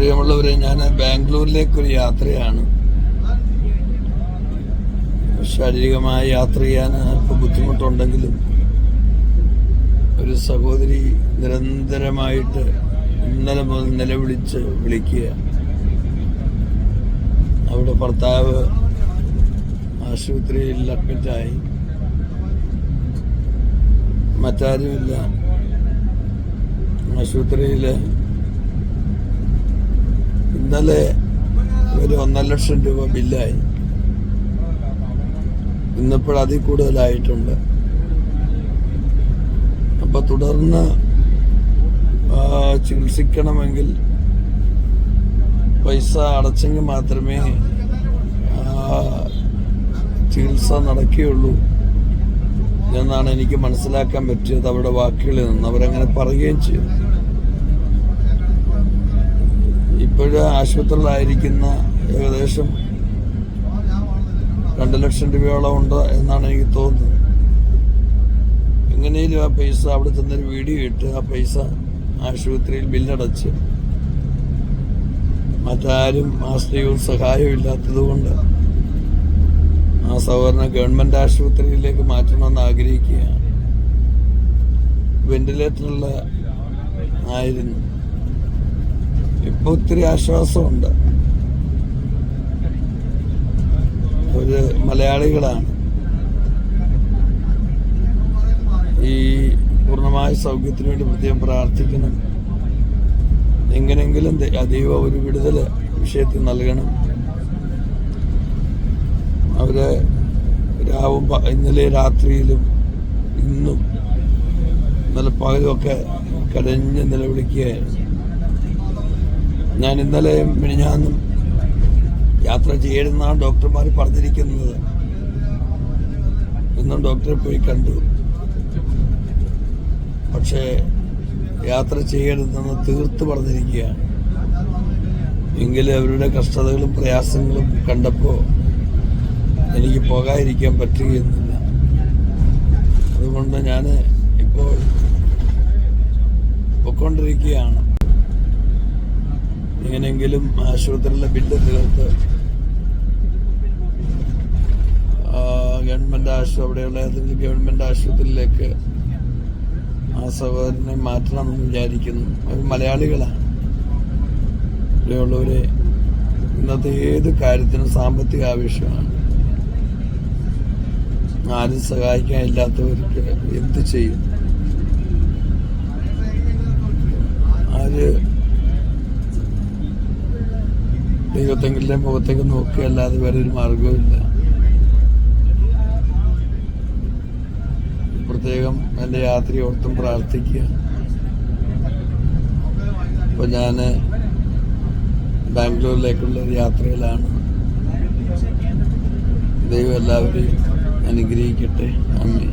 പ്രിയമുള്ളവരെ ഞാൻ ബാംഗ്ലൂരിലേക്കൊരു യാത്രയാണ്. ശാരീരികമായ യാത്ര ചെയ്യാൻ അല്പം ബുദ്ധിമുട്ടുണ്ടെങ്കിലും ഒരു സഹോദരി നിരന്തരമായിട്ട് ഇന്നലെ മുതൽ നിലവിളിച്ച് വിളിക്കുക. അവിടെ ഭർത്താവ് ആശുപത്രിയിൽ അഡ്മിറ്റായി മറ്റാരുമില്ല. ആശുപത്രിയിൽ ഇന്നലെ ഒരു ഒന്നര ലക്ഷം രൂപ ബില്ലായി. ഇന്നിപ്പോൾ അതിൽ കൂടുതലായിട്ടുണ്ട്. അപ്പൊ തുടർന്ന് ചികിത്സിക്കണമെങ്കിൽ പൈസ അടച്ചെങ്കിൽ മാത്രമേ ചികിത്സ നടക്കുകയുള്ളൂ എന്നാണ് എനിക്ക് മനസ്സിലാക്കാൻ പറ്റിയത്. അവരുടെ വാക്കുകളിൽ നിന്ന് അവരങ്ങനെ പറയുകയും ചെയ്തു. ഇപ്പോഴും ആശുപത്രിയിലായിരിക്കുന്ന ഏകദേശം രണ്ട് ലക്ഷം രൂപയോളം ഉണ്ട് എന്നാണ് എനിക്ക് തോന്നുന്നത്. എങ്ങനെയും ആ പൈസ അവിടെ ചെന്നൊരു വീഡിയോ ഇട്ട് ആ പൈസ ആശുപത്രിയിൽ ബില്ലടച്ച് മറ്റാരും ആശ്രയവും സഹായവും ഇല്ലാത്തത് കൊണ്ട് ആ സഹോദരനെ ഗവൺമെന്റ് ആശുപത്രിയിലേക്ക് മാറ്റണമെന്ന് ആഗ്രഹിക്കുകയാണ്. വെന്റിലേറ്ററിൽ ആയിരുന്നു. ഒത്തിരി ആശ്വാസമുണ്ട്. ഒരു മലയാളികളാണ്. ഈ പൂർണമായ സൗഖ്യത്തിന് വേണ്ടി പ്രത്യേകം പ്രാർത്ഥിക്കണം. എങ്ങനെങ്കിലും അതീവ ഒരു വിടുതൽ വിഷയത്തിൽ നൽകണം. അവർ രാവും ഇന്നലെ രാത്രിയിലും ഇന്നും ഇന്നലെ പകലുമൊക്കെ കരഞ്ഞ് നിലവിളിക്കുകയായിരുന്നു. ഞാൻ ഇന്നലെ മിനിഞ്ഞാന്നും യാത്ര ചെയ്യരുതെന്നാണ് ഡോക്ടർമാർ പറഞ്ഞിരിക്കുന്നത്. ഇന്നും ഡോക്ടറെ പോയി കണ്ടു. പക്ഷേ യാത്ര ചെയ്യരുതെന്ന് തീർത്ത് പറഞ്ഞിരിക്കുകയാണ്. എങ്കിലും അവരുടെ കഷ്ടതകളും പ്രയാസങ്ങളും കണ്ടപ്പോൾ എനിക്ക് പോകാതിരിക്കാൻ പറ്റുകയൊന്നുമില്ല അതുകൊണ്ട് ഞാൻ ഇപ്പോൾ പൊയ്ക്കൊണ്ടിരിക്കുകയാണ് എങ്ങനെയെങ്കിലും ആശുപത്രിയിലെ ബില്ല് തീർത്ത് ആ, ഗവൺമെന്റ് ആശുപത്രി അവിടെയുള്ള ഏതെങ്കിലും ഗവൺമെന്റ് ആശുപത്രിയിലേക്ക് ആ സഹോദരനെ മാറ്റണമെന്ന് വിചാരിക്കുന്നു. അവർ മലയാളികളാണ്. ഇവിടെയുള്ളവരെ ഇന്നത്തെ ഏത് കാര്യത്തിനും സാമ്പത്തിക ആവശ്യമാണ്. ആരും സഹായിക്കാൻ ഇല്ലാത്തവർക്ക് എന്ത് ചെയ്യും? ആര് ദൈവത്തെങ്കിലെ മുഖത്തേക്ക് നോക്കുകയല്ലാതെ വേറെ ഒരു മാർഗവുമില്ല പ്രത്യേകം എന്റെ യാത്രയോർത്തും പ്രാർത്ഥിക്കുക. ഇപ്പൊ ഞാൻ ബാംഗ്ലൂരിലേക്കുള്ള ഒരു യാത്രയിലാണ്. ദൈവം എല്ലാവരെയും അനുഗ്രഹിക്കട്ടെ. അമ്മേ